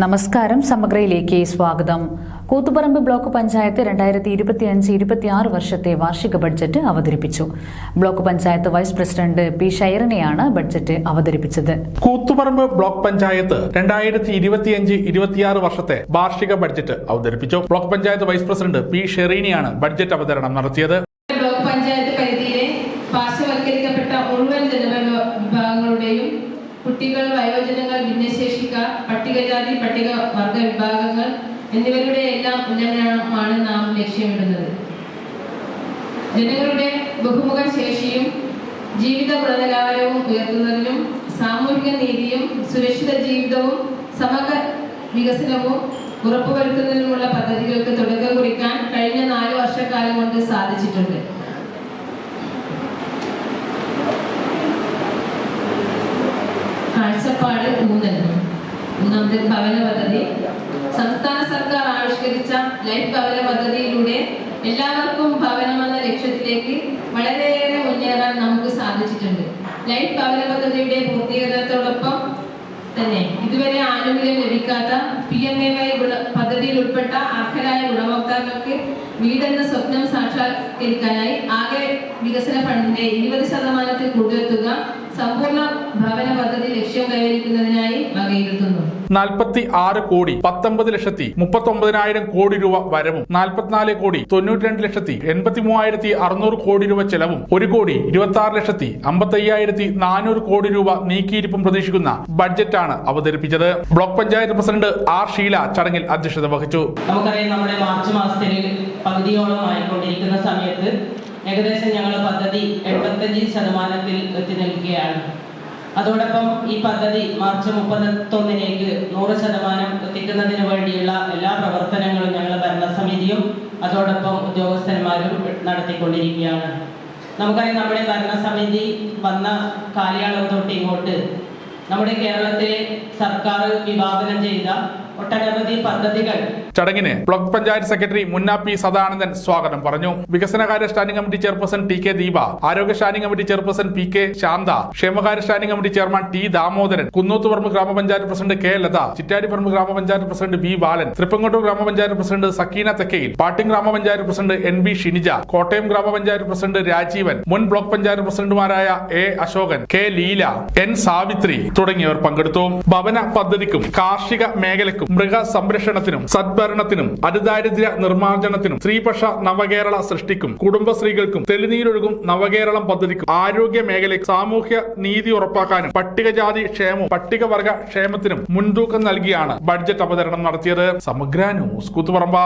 നമസ്കാരം സമഗ്രയിലേക്ക് സ്വാഗതം. കൂത്തുപറമ്പ് ബ്ലോക്ക് പഞ്ചായത്ത് രണ്ടായിരത്തി ഇരുപത്തിയഞ്ച് ഇരുപത്തിയാറ് വർഷത്തെ വാർഷിക ബഡ്ജറ്റ് അവതരിപ്പിച്ചു. Block panchayat vice president P ഷൈറിനെയാണ് budget അവതരിപ്പിച്ചത്. കൂത്തുപറമ്പ് ബ്ലോക്ക് പഞ്ചായത്ത് രണ്ടായിരത്തി ഇരുപത്തിയഞ്ച് ഇരുപത്തിയാറ് വർഷത്തെ വാർഷിക ബഡ്ജറ്റ് അവതരിപ്പിച്ചു. Block panchayat vice president P ഷെറീനിയാണ് budget അവതരണം നടത്തിയത്. ബ്ലോക്ക് പഞ്ചായത്ത് പരിധിയിലെ പാർശ്വവൽക്കരിക്കപ്പെട്ട മുഴുവൻ ജനവിഭാഗങ്ങളുടെയും കുട്ടികൾ വയോജനങ്ങൾ ഭിന്നശേഷിക്കാർ പട്ടികജാതി പട്ടിക വർഗ വിഭാഗങ്ങൾ എന്നിവരുടെ എല്ലാം ഉന്നമനമാണ് നാം ലക്ഷ്യമിടുന്നത്. ജനങ്ങളുടെ ബഹുമുഖ ശേഷിയും ജീവിത ഗുണനിലവാരവും ഉയർത്തുന്നതിനും സാമൂഹിക നീതിയും സുരക്ഷിത ജീവിതവും സമഗ്ര വികസനവും ഉറപ്പുവരുത്തുന്നതിനുമുള്ള പദ്ധതികൾക്ക് തുടക്കം കുറിക്കാൻ കഴിഞ്ഞ നാല് വർഷക്കാലം കൊണ്ട് സാധിച്ചിട്ടുണ്ട്. കാഴ്ചപ്പാട് മൂന്നെണ്ണം ഒന്നാമത് ഭവന പദ്ധതി. സംസ്ഥാന സർക്കാർ ആവിഷ്കരിച്ച ലൈഫ് ഭവന പദ്ധതിയിലൂടെ എല്ലാവർക്കും ഭവനം എന്ന ലക്ഷ്യത്തിലേക്ക് വളരെയേറെ മുന്നേറാൻ നമുക്ക് സാധിച്ചിട്ടുണ്ട്. ലൈഫ് ഭവന പദ്ധതിയുടെ പൂർത്തീകരണത്തോടൊപ്പം തന്നെ ഇതുവരെ ആനുകൂല്യം ലഭിക്കാത്ത പി എം എ വൈ പദ്ധതിയിൽ ഉൾപ്പെട്ട അർഹരായ ഗുണഭോക്താക്കൾക്ക് വീടെന്ന സ്വപ്നം സാക്ഷാത്കരിക്കാനായി ആകെ വികസന ഫണ്ടിന്റെ ഇരുപത് ശതമാനത്തിൽ കൂടുതൽ തുക സമ്പൂർണ ഭവന പദ്ധതി ലക്ഷ്യം കൈവരിക്കുന്നതിനായി വകയിരുത്തുന്നു നാൽപ്പത്തി ആറ് കോടി പത്തൊമ്പത് ലക്ഷത്തി മുപ്പത്തി ഒമ്പതിനായിരം കോടി രൂപ വരവും നാൽപ്പത്തിനാല് കോടി തൊണ്ണൂറ്റി രണ്ട് ലക്ഷത്തി എൺപത്തി മൂവായിരത്തി അറുന്നൂറ് കോടി രൂപ ചെലവും ഒരു കോടി ഇരുപത്തി ആറ് ലക്ഷത്തി അമ്പത്തി അയ്യായിരത്തി നാനൂറ് കോടി രൂപ നീക്കിയിരിപ്പും പ്രതീക്ഷിക്കുന്ന ബഡ്ജറ്റാണ് അവതരിപ്പിച്ചത്. Block panchayat president R Sheela ചടങ്ങിൽ അധ്യക്ഷത വഹിച്ചു. നമുക്കറിയാം നമ്മുടെ മാർച്ച് മാസത്തിൽ പകുതിയോളം ആയിക്കൊണ്ടിരിക്കുന്ന സമയത്ത് ഏകദേശം ഞങ്ങൾ പദ്ധതി എൺപത്തഞ്ച് ശതമാനത്തിൽ എത്തി നിൽക്കുകയാണ്. അതോടൊപ്പം ഈ പദ്ധതി മാർച്ച് മുപ്പത്തൊന്നിലേക്ക് നൂറ് ശതമാനം എത്തിക്കുന്നതിന് വേണ്ടിയുള്ള എല്ലാ പ്രവർത്തനങ്ങളും ഞങ്ങൾ ഭരണസമിതിയും അതോടൊപ്പം ഉദ്യോഗസ്ഥന്മാരും നടത്തിക്കൊണ്ടിരിക്കുകയാണ്. നമുക്കറിയാം നമ്മുടെ ഭരണസമിതി വന്ന കാലയളവ് തൊട്ട് ഇങ്ങോട്ട് നമ്മുടെ കേരളത്തിലെ സർക്കാർ വിഭാവനം ചെയ്ത പദ്ധതികൾ. ചടങ്ങിന് block panchayat secretary Munna P Sadanandan സ്വാഗതം പറഞ്ഞു. വികസനകാര്യ standing committee chairperson T K Deepa ആരോഗ്യ standing committee chairperson P K Shantha ക്ഷേമകാര്യ standing committee chairman T Damodaran Kunnothuparamba ഗ്രാമപഞ്ചായത്ത് പ്രസിഡന്റ് കെ ലത ചിറ്റാരിപ്പറമ്പ് ഗ്രാമപഞ്ചായത്ത് പ്രസിഡന്റ് ബി ബാലൻ തൃപ്പങ്കോട്ടൂർ ഗ്രാമപഞ്ചായത്ത് പ്രസിഡന്റ് സക്കീന തെക്കയിൽ പാട്ടിം ഗ്രാമപഞ്ചായത്ത് president N V Shinija Kottayam ഗ്രാമപഞ്ചായത്ത് പ്രസിഡന്റ് രാജീവൻ മുൻ ബ്ലോക്ക് പഞ്ചായത്ത് പ്രസിഡന്റുമാരായ A Ashokan K Leela N Savithri തുടങ്ങിയവർ പങ്കെടുത്തു. ഭവന പദ്ധതിക്കും കാർഷിക മേഖലയ്ക്കും മൃഗ സംരക്ഷണത്തിനും സദ്ഭരണത്തിനും അതിദാരിദ്ര്യ നിർമ്മാർജനത്തിനും സ്ത്രീപക്ഷ നവകേരള സൃഷ്ടിക്കും കുടുംബശ്രീകൾക്കും തെളിനീരൊഴുകും നവകേരളം പദ്ധതിക്കും ആരോഗ്യ മേഖലയ്ക്ക് സാമൂഹ്യ നീതി ഉറപ്പാക്കാനും പട്ടികജാതി ക്ഷേമവും പട്ടികവർഗ ക്ഷേമത്തിനും മുൻതൂക്കം നൽകിയാണ് ബഡ്ജറ്റ് അവതരണം നടത്തിയത്. സമഗ്ര ന്യൂസ് കൂത്തുപറമ്പ.